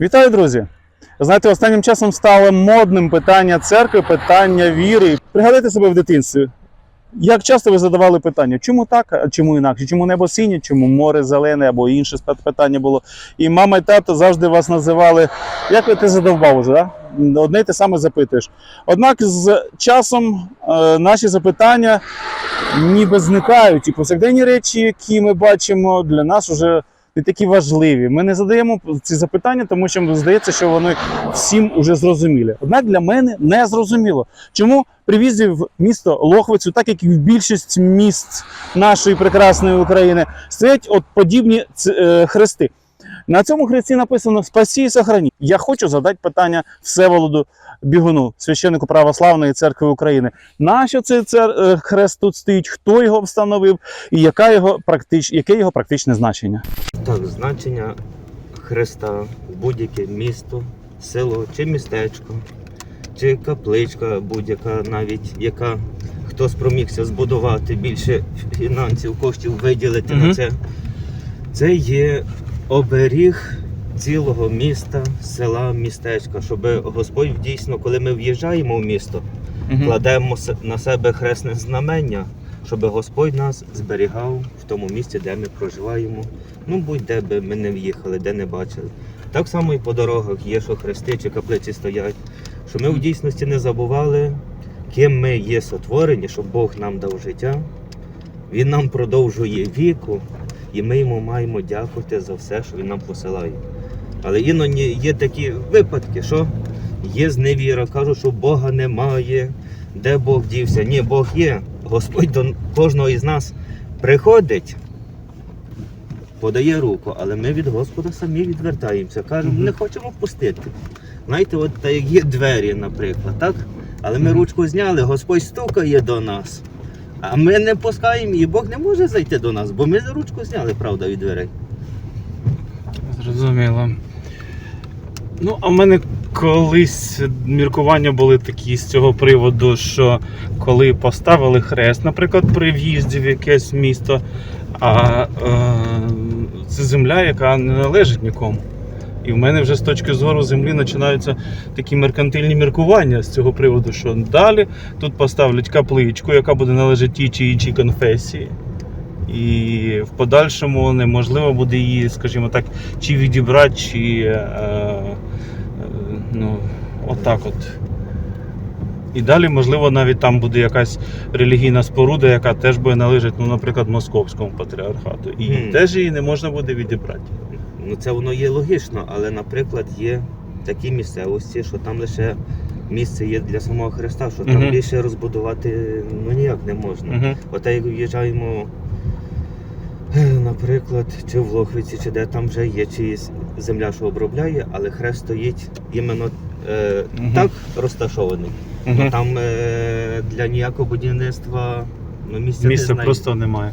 Вітаю, друзі! Знаєте, останнім часом стало модним питання церкви, питання віри. Пригадайте себе в дитинстві. Як часто ви задавали питання, чому так, а чому інакше? Чому небо синє, чому море зелене або інше питання було? І мама і тато завжди вас називали, як ви ти задовбав уже, да? одне й те саме запитуєш. Однак з часом е, наші запитання ніби зникають, і повсякденні речі, які ми бачимо, для нас вже не такі важливі. Ми не задаємо ці запитання, тому що здається, що вони всім уже зрозумілі. Однак для мене не зрозуміло, чому при візі в місто Лохвицю, так як і в більшість міст нашої прекрасної України, стоять от подібні е, хрести. На цьому хресті написано Спасі і сохрані. Я хочу задати питання Всеволоду Бігуну, священнику православної церкви України. Нащо цей цер... е, хрест тут стоїть? Хто його встановив і яка його практич... яке його практичне значення? Так, значення Христа в будь-яке місто, село чи містечко, чи капличка будь-яка навіть, яка хто спромігся збудувати більше фінансів, коштів виділити Мгм. на це. Це є оберіг цілого міста, села, містечка, щоб Господь дійсно, коли ми в'їжджаємо в місто, кладемо на себе хресне знамення, щоб Господь нас зберігав в тому місці, де ми проживаємо. Ну, будь-де би ми не в'їхали, де не бачили. Так само і по дорогах є, що хрести чи каплиці стоять. Що ми в дійсності не забували, ким ми є сотворені, щоб Бог нам дав життя. Він нам продовжує віку, і ми йому маємо дякувати за все, що він нам посилає. Але іноді є такі випадки, що є зневіра, кажуть, що Бога немає, де Бог дівся. Ні, Бог є. Господь до кожного із нас приходить, подає руку, але ми від Господа самі відвертаємося. Кажемо, не хочемо впустити. Знаєте, от так як є двері, наприклад, так? Але ми ручку зняли, Господь стукає до нас. А ми не пускаємо і Бог не може зайти до нас, бо ми за ручку зняли, правда, від дверей. Зрозуміло. Ну, а в мене колись міркування були такі з цього приводу, що коли поставили хрест, наприклад, при в'їзді в якесь місто, а е, це земля, яка не належить нікому. І в мене вже з точки зору землі починаються такі меркантильні міркування з цього приводу, що далі тут поставлять капличку, яка буде належати тій чи іншій конфесії. І в подальшому неможливо буде її, скажімо так, чи відібрати, чи е, ну, отак от. І далі, можливо, навіть там буде якась релігійна споруда, яка теж буде належати, ну, наприклад, московському патріархату. І Мгм. теж її не можна буде відібрати. Ну це воно є логічно, але, наприклад, є такі місцевості, що там лише місце є для самого Христа, що там більше розбудувати ну ніяк не можна. Угу. От як в'їжджаємо, наприклад, чи в Лохвиці, чи де там вже є чиїсь земля, що обробляє, але хрест стоїть іменно е, угу. так розташований. Угу. Ну, там е, для ніякого будівництва ну, місця, не Місця знайдено. просто немає.